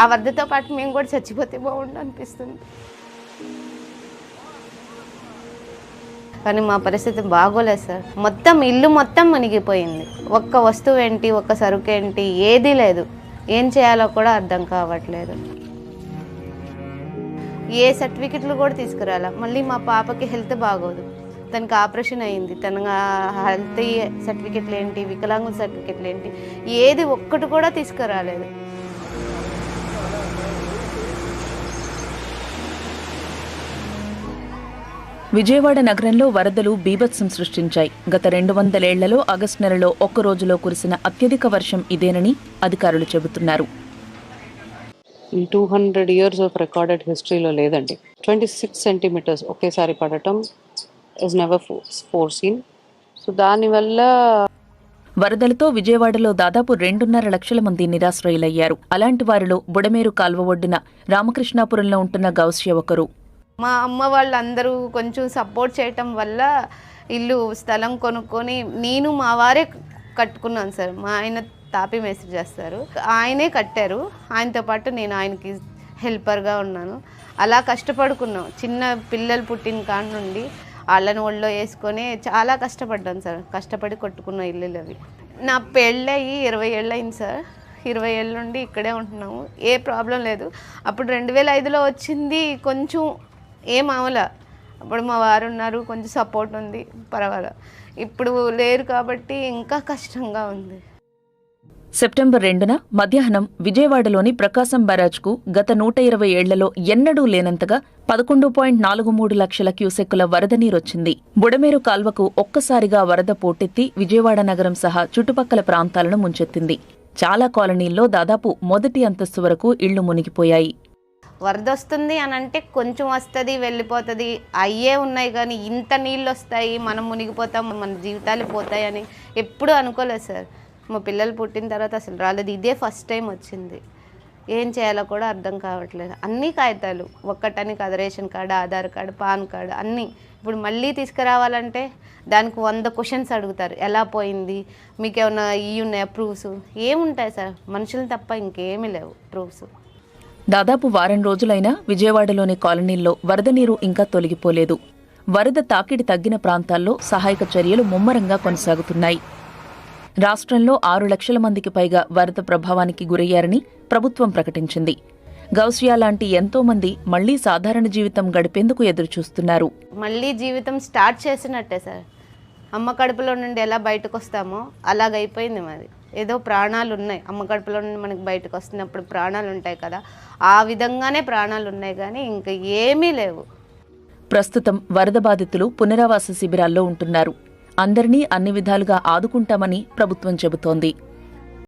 ఆ వద్దతో పాటు మేము కూడా చచ్చిపోతే బాగుండు అనిపిస్తుంది. కానీ మా పరిస్థితి బాగోలేదు సార్. మొత్తం ఇల్లు మొత్తం మునిగిపోయింది. ఒక్క వస్తువు ఏంటి ఒక్క సరుకు ఏంటి ఏదీ లేదు. ఏం చేయాలో కూడా అర్థం కావట్లేదు. ఏ సర్టిఫికెట్లు కూడా తీసుకురాలా. మళ్ళీ మా పాపకి హెల్త్ బాగోదు. తనకి ఆపరేషన్ అయింది. తన హెల్త్ సర్టిఫికెట్లు ఏంటి వికలాంగుల సర్టిఫికెట్లు ఏంటి ఏది ఒక్కటి కూడా తీసుకురాలేదు. విజయవాడ నగరంలో వరదలు బీభత్సం సృష్టించాయి. గత రెండు వందలేళ్ళలో ఆగస్టు నెలలో ఒక్క రోజులో కురిసిన అత్యధిక వర్షం ఇదేనని అధికారులు చెబుతున్నారు. Two hundred years of recorded హిస్టరీలో లేదండి. ట్వంటీ సిక్స్ సెంటీమీటర్స్ ఒకేసారి పడటం is never four scene so దానివల్ల వరదలతో విజయవాడలో దాదాపు రెండున్నర లక్షల మంది నిరాశ్రయులయ్యారు. అలాంటి వారిలో బుడమేరు కాల్వ ఒడ్డున రామకృష్ణాపురంలో ఉంటున్న గౌస్య ఒకరు మా అమ్మ వాళ్ళందరూ కొంచెం సపోర్ట్ చేయటం వల్ల ఇల్లు స్థలం కొనుక్కొని నేను మా వారే కట్టుకున్నాను సార్. మా ఆయన తాపి మేస్త్రి చేస్తారు. ఆయనే కట్టారు. ఆయనతో పాటు నేను ఆయనకి హెల్పర్గా ఉన్నాను. అలా కష్టపడుకున్నాం. చిన్న పిల్లలు పుట్టిన కాడ నుండి వాళ్ళని ఒళ్ళో వేసుకొని చాలా కష్టపడ్డాను సార్. కష్టపడి కొట్టుకున్న ఇల్లులు అవి. నా పెళ్ళయి ఇరవై ఏళ్ళు అయింది సార్. ఇరవై ఏళ్ళ నుండి ఇక్కడే ఉంటున్నాము. ఏ ప్రాబ్లం లేదు. అప్పుడు రెండు వేల ఐదులో వచ్చింది కొంచెం ఏం అవలా అప్పుడు మా వారు ఉన్నారు కొంచెం సపోర్ట్ ఉంది పర్వాలేదు. ఇప్పుడు లేరు కాబట్టి ఇంకా కష్టంగా ఉంది. సెప్టెంబర్ రెండున మధ్యాహ్నం విజయవాడలోని ప్రకాశం బ్యారాజ్కు గత నూట ఇరవై ఏళ్ళలో ఎన్నడూ లేనంతగా పదకొండు పాయింట్ నాలుగు మూడు లక్షల క్యూసెక్కుల వరద నీరొచ్చింది. బుడమేరు కాల్వకు ఒక్కసారిగా వరద పోటెత్తి విజయవాడ నగరం సహా చుట్టుపక్కల ప్రాంతాలను ముంచెత్తింది. చాలా కాలనీల్లో దాదాపు మొదటి అంతస్తు వరకు ఇళ్ళు మునిగిపోయాయి. వరద వస్తుంది అని అంటే కొంచెం వస్తుంది వెళ్ళిపోతుంది. అయ్యే ఉన్నాయి కానీ ఇంత నీళ్ళు వస్తాయి మనం మునిగిపోతాం మన జీవితాలు పోతాయని ఎప్పుడూ అనుకోలేదు సార్. మా పిల్లలు పుట్టిన తర్వాత అసలు రాలేదు. ఇదే ఫస్ట్ టైం వచ్చింది. ఏం చేయాలో కూడా అర్థం కావట్లేదు. అన్ని కాగితాలు ఒక్కటని కాదు ration card Aadhaar card PAN card అన్నీ. ఇప్పుడు మళ్ళీ తీసుకురావాలంటే దానికి వంద క్వశ్చన్స్ అడుగుతారు. ఎలా పోయింది? మీకు ఏమైనా ఇవి ఉన్నాయా ప్రూఫ్స్? ఏముంటాయి సార్? మనుషులు తప్ప ఇంకేమీ లేవు ప్రూఫ్స్. దాదాపు వారం రోజులైనా విజయవాడలోని కాలనీల్లో వరద నీరు ఇంకా తొలగిపోలేదు. వరద తాకిడి తగ్గిన ప్రాంతాల్లో సహాయక చర్యలు ముమ్మరంగా కొనసాగుతున్నాయి. రాష్ట్రంలో ఆరు లక్షల మందికి పైగా వరద ప్రభావానికి గురయ్యారని ప్రభుత్వం ప్రకటించింది. గౌసియా లాంటి ఎంతో మంది మళ్ళీ సాధారణ జీవితం గడిపేందుకు ఎదురుచూస్తున్నారు. మళ్ళీ జీవితం స్టార్ట్ చేసినట్టే సార్. అమ్మ కడుపులో నుండి ఎలా బయటకు వస్తామో అలాగైపోయింది మాది. ఏదో ప్రాణాలు ఉన్నాయి అమ్మ కడుపులో నుండి మనకి బయటకు వస్తున్నప్పుడు ప్రాణాలు ఉంటాయి కదా. ఆ విధంగానే ప్రాణాలు ఉన్నాయి కానీ ఇంకా ఏమీ లేవు. ప్రస్తుతం వరద బాధితులు పునరావాస శిబిరాల్లో ఉంటున్నారు. అందరినీ అన్ని విధాలుగా ఆదుకుంటామని ప్రభుత్వం చెబుతోంది.